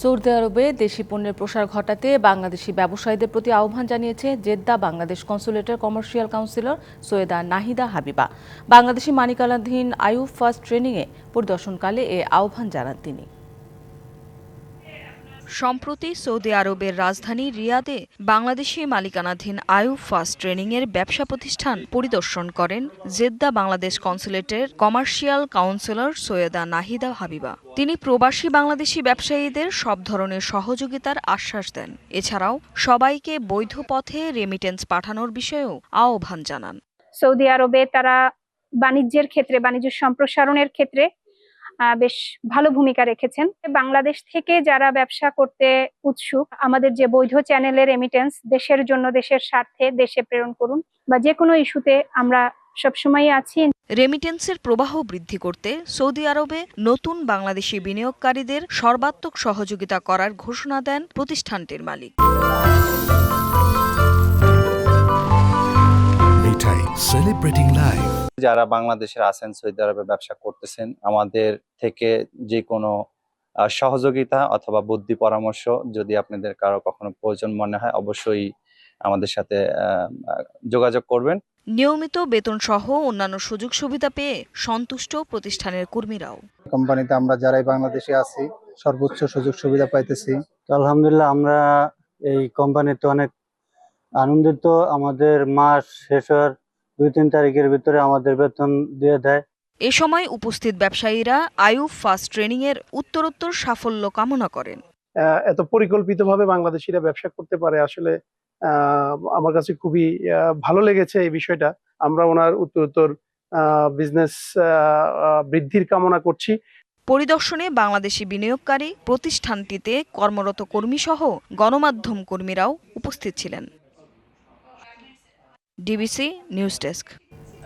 Saudi আরবে দেশি পণ্যের প্রসার ঘটাতে বাংলাদেশি ব্যবসায়ীদের প্রতি আহ্বান জানিয়েছে জেদ্দা বাংলাদেশ কনসুলেটের কমার্শিয়াল কাউন্সিলর সৈয়দা নাহিদা হাবিবা। বাংলাদেশি মানিকালাধীন আয়ু ফার্স্ট ট্রেনিংয়ে পরিদর্শনকালে এ আহ্বান জানান তিনি। সম্প্রতি সৌদি আরবের রাজধানী রিয়াদে বাংলাদেশি মালিকানাধীন আয়ু ফার্স্ট ট্রেনিং এর ব্যবসা প্রতিষ্ঠান পরিদর্শন করেন জেদ্দা বাংলাদেশ কনসুলেটের কমার্শিয়াল কাউন্সিলর সৈয়দা নাহিদা হাবিবা। তিনি প্রবাসী বাংলাদেশি ব্যবসায়ীদের সব ধরনের সহযোগিতার আশ্বাস দেন। এছাড়াও সবাইকে বৈধ পথে রেমিটেন্স পাঠানোর বিষয়েও আহ্বান জানান। সৌদি আরবে তারা বাণিজ্যের ক্ষেত্রে, বাণিজ্য সম্প্রসারণের ক্ষেত্রে বেশ ভালো ভূমিকা রেখেছেন। বাংলাদেশ থেকে যারা ব্যবসা করতে উৎসুক আমাদের যে বৈধ চ্যানেলের রেমিটেন্স দেশের জন্য দেশের স্বার্থে দেশে প্রেরণ করুন বা যে কোনো ইস্যুতে আমরা সবসময় আছি। রেমিটেন্সের প্রবাহ বৃদ্ধি করতে সৌদি আরবে নতুন বাংলাদেশি বিনিয়োগকারীদের সর্বাত্মক সহযোগিতা করার ঘোষণা দেন প্রতিষ্ঠানটির মালিক। মিঠাই সেলিব্রেটিং লাইফ যারা বাংলাদেশের আছেন সৌদি আরবে ব্যবসা করতেছেন আমাদের থেকে যে কোনো আহ, সহযোগিতা অথবা বুদ্ধি পরামর্শ যদি আপনাদের কারও কখনো প্রয়োজন মনে হয় অবশ্যই আমাদের সাথে যোগাযোগ করবেন। নিয়মিত বেতন সহ অন্যান্য সুযোগ সুবিধা পেয়ে সন্তুষ্ট প্রতিষ্ঠানের কর্মীরাও। কোম্পানিতে আমরা যারাই বাংলাদেশে আছি সর্বোচ্চ সুযোগ সুবিধা পাইতেছি। তো আলহামদুলিল্লাহ আমরা এই কোম্পানিতে অনেক আনন্দিত। আমাদের মাস শেষ হওয়ার দুই তিন তারিখের ভিতরে আমাদের বেতন দিয়ে দেয়। এ সময় উপস্থিত ব্যবসায়ীরা আয়ু ফার্স্ট ট্রেনিং এর উত্তরোত্তর সাফল্য কামনা করেন। আহ, এত পরিকল্পিতভাবে বাংলাদেশিরা ব্যবসা করতে পারে আসলে আহ, আমার কাছে খুবই ভালো লেগেছে এই বিষয়টা। আমরা ওনার উত্তরোত্তর বিজনেস বৃদ্ধির কামনা করছি। পরিদর্শনে বাংলাদেশি বিনিয়োগকারী প্রতিষ্ঠানটিতে কর্মরত কর্মীসহ গণমাধ্যম কর্মীরাও উপস্থিত ছিলেন। DBC News Desk.